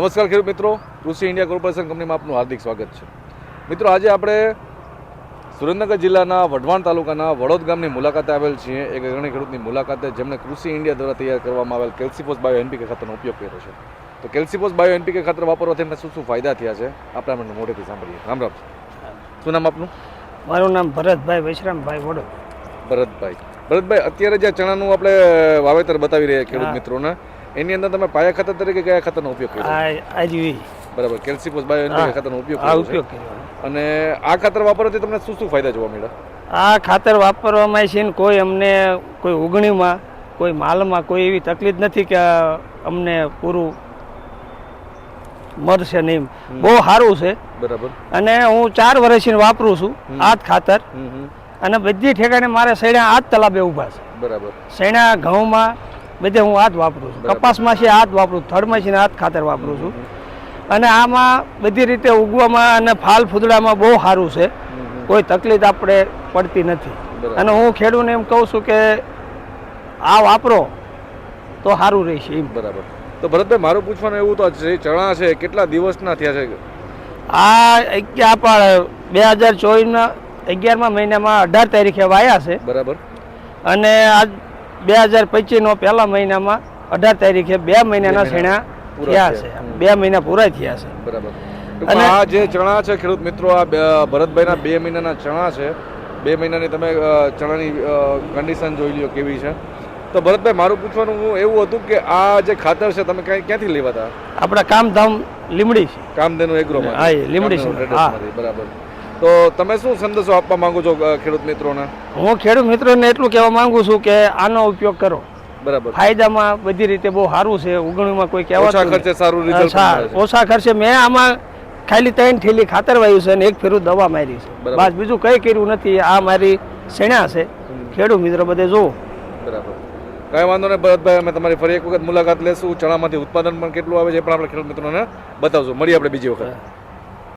નમસ્કાર ખેડૂત મિત્રો કૃષિ ઇન્ડિયા કોર્પોરેશન કંપનીમાં આપનું હાર્દિક સ્વાગત છે. મિત્રો આજે આપણે સુરેન્દ્રનગર જિલ્લાના વઢવાણ તાલુકાના વડોદ ગામની મુલાકાતે આવેલ છીએ. એક અગ્રણી ખેડૂતની મુલાકાતે જેમણે કૃષિ ઇન્ડિયા દ્વારા તૈયાર કરવામાં આવેલ કેલ્સીફોસ બાયો એનપીકે ખાતરનો ઉપયોગ કર્યો છે. તો કેલ્સીફોસ બાયો એનપીકે ખાતર વાપરવાથી એમને શું શું ફાયદા થયા છે? આપણે આપણે મોઢેથી સાંભળીએ. રામ રામ. શું નામ આપનું? મારું નામ ભરતભાઈ વૈશ્રામભાઈ વડોદ. ભરતભાઈ. ભરતભાઈ અત્યારે જે ચણાનું આપણે વાવેતર બતાવી રહ્યા ખેડૂત. મિત્રોને એની અંદર તમે પાયા ખાતર તરીકે કયા ખાતરનો ઉપયોગ કર્યો? બરાબર કેલ્સીપોસ બાયો એનપીકે ખાતરનો ઉપયોગ કર્યો ઉપયોગ કર્યો. અને આ ખાતર વાપરવાથી તમને શું શું ફાયદા જોવા મળ્યા? આ ખાતર વાપરવામાં છે ને કોઈ અમને કોઈ ઉગણીમાં કોઈ માલમાં કોઈ એવી તકલીફ નથી કે અમને પૂરું મળશે નહીં બહુ સારું છે. બરાબર. અને હું ચાર વર્ષથી વાપરું છું આ જ ખાતર. અને બધી ઠેકાણે મારે સૈણા આ જ તલાબે ઊભા છે. બરાબર. સૈણા ઘઉંમાં બધે હું આ જ વાપરું છું. કપાસમાં છે આ જ વાપરું થડમાં છે આ જ ખાતર વાપરું છું. અને આમાં બધી રીતે ઉગવામાં અને ફાલ ફૂદડામાં બહુ સારું છે. કોઈ તકલીફ આપણે પડતી નથી. અને હું ખેડૂતને એમ કહું છું કે આ વાપરો તો સારું રહેશે એમ. બરાબર. તો ભરતભાઈ મારું પૂછવાનું એવું તો છે ચણા છે કેટલા દિવસના થયા છે? આ પણ બે હજાર ચોવીસના અગિયારમા મહિનામાં અઢાર તારીખે વાયા છે. બરાબર. અને આજ બે હજાર પચીસનો પહેલા મહિનામાં અઢાર તારીખે બે મહિનાના મહિના છેણા થયા. છે. બે મહિના પૂરા થયા છે. બરાબર. આ જે ચણા છે ખેડૂત મિત્રો આ ભરતભાઈના બે મહિનાના ચણા છે. બે મહિનાની તમે ચણાની કન્ડિશન જોઈ લ્યો કેવી છે. તો ભરતભાઈ મારું પૂછવાનું એવું હતું કે આ જે ખાતર છે તમે કઈ ક્યાંથી લેવા હતા આપણા કામધામ લીમડી છે. કામધેનુ એગ્રોમાં હા, લીમડી છે. બરાબર. તો તમે શું સંદેશો આપવા માંગો છો ખેડૂત મિત્રોને? હું ખેડૂત મિત્રોને એટલું કહેવા માંગુ છું કે આનો ઉપયોગ કરો. બરાબર. ફાયદામાં બધી રીતે બહુ સારું છે ઉગણીમાં કોઈ ઓછા કહેવાતું ખર્ચે સારું. રિઝલ્ટ ઓછા ખર્ચે મેં આમાં ખાલી ત્રણ થેલી ખાતર વાયું છે અને એક ફેરું દવા મારી છે. બસ બીજું કંઈ કર્યું નથી. આ મારી સેણા છે. ખેડૂત મિત્રો બધે જુઓ. બરાબર. કાંઈ વાંધો નહીં ભરતભાઈ અમે તમારી ફરી એક વખત મુલાકાત લેશું. ચણામાંથી ઉત્પાદન પણ કેટલું આવે છે પણ આપણે ખેડૂત મિત્રોને બતાવશું. મળીએ આપણે બીજી વખત.